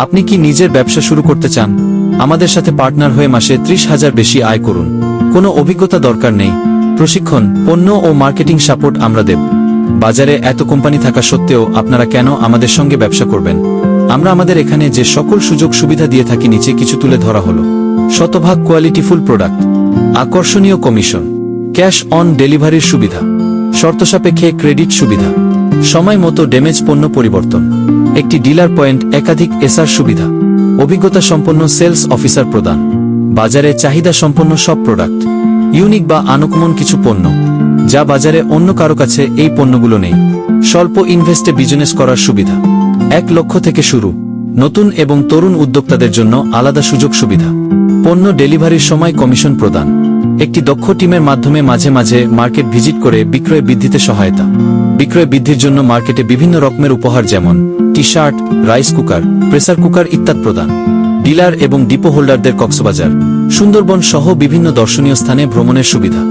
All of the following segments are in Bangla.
আপনি কি নিজের ব্যবসা শুরু করতে চান? আমাদের সাথে পার্টনার হয়ে মাসে ত্রিশ হাজার বেশি আয় করুন। কোনো অভিজ্ঞতা দরকার নেই। প্রশিক্ষণ, পণ্য ও মার্কেটিং সাপোর্ট আমরা দেব। বাজারে এত কোম্পানি থাকা সত্ত্বেও আপনারা কেন আমাদের সঙ্গে ব্যবসা করবেন? আমরা আমাদের এখানে যে সকল সুযোগ সুবিধা দিয়ে থাকি নিচে কিছু তুলে ধরা হলো। শতভাগ কোয়ালিটিফুল প্রোডাক্ট আকর্ষণীয় কমিশন ক্যাশ অন ডেলিভারির সুবিধা। শর্ত সাপেক্ষে ক্রেডিট সুবিধা। সময় মতো ড্যামেজ পণ্য পরিবর্তন। একটি ডিলার পয়েন্ট একাধিক এসআর সুবিধা। অভিজ্ঞতা সম্পন্ন সেলস অফিসার প্রদান। বাজারে চাহিদা সম্পন্ন সব প্রোডাক্ট। ইউনিক বা আনকমন কিছু পণ্য। যা বাজারে অন্য কারও কাছে এই পণ্যগুলো নেই। স্বল্প ইনভেস্টে বিজনেস করার সুবিধা। এক লক্ষ থেকে শুরু। নতুন এবং তরুণ উদ্যোক্তাদের জন্য আলাদা সুযোগ সুবিধা। পণ্য ডেলিভারির সময় কমিশন প্রদান। একটি দক্ষ টিমের মাধ্যমে মাঝে মাঝে মার্কেট ভিজিট করে বিক্রয় বৃদ্ধিতে সহায়তা। বিক্রয় বৃদ্ধির জন্য মার্কেটে বিভিন্ন রকমের উপহার যেমন T shirt rice cooker, pressure cooker ইত্যাদি প্রদান। ডিলার এবং ডিপো হোল্ডারদের কক্সবাজার, সুন্দরবন সহ বিভিন্ন দর্শনীয় স্থানে ভ্রমণের সুবিধা।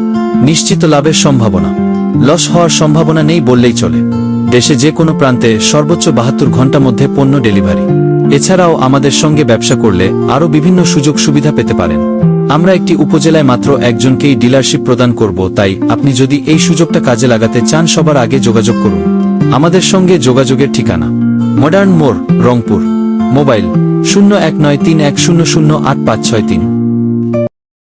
নিশ্চিত লাভের সম্ভাবনা। লস হওয়ার সম্ভাবনা নেই বললেই চলে। দেশে যে কোনো প্রান্তে সর্বোচ্চ বাহাত্তর ঘণ্টা মধ্যে পণ্য ডেলিভারি। এছাড়াও আমাদের সঙ্গে ব্যবসা করলে আরও বিভিন্ন সুযোগ সুবিধা পেতে পারেন। আমরা একটি উপজেলায় মাত্র একজনকেই ডিলারশিপ প্রদান করব, তাই আপনি যদি এই সুযোগটা কাজে লাগাতে চান সবার আগে যোগাযোগ করুন। আমাদের সঙ্গে যোগাযোগের ঠিকানা, মডার্ন মোড়, রংপুর। মোবাইল, শূন্য এক নয় তিন এক শূন্য শূন্য আট পাঁচ ছয় তিন।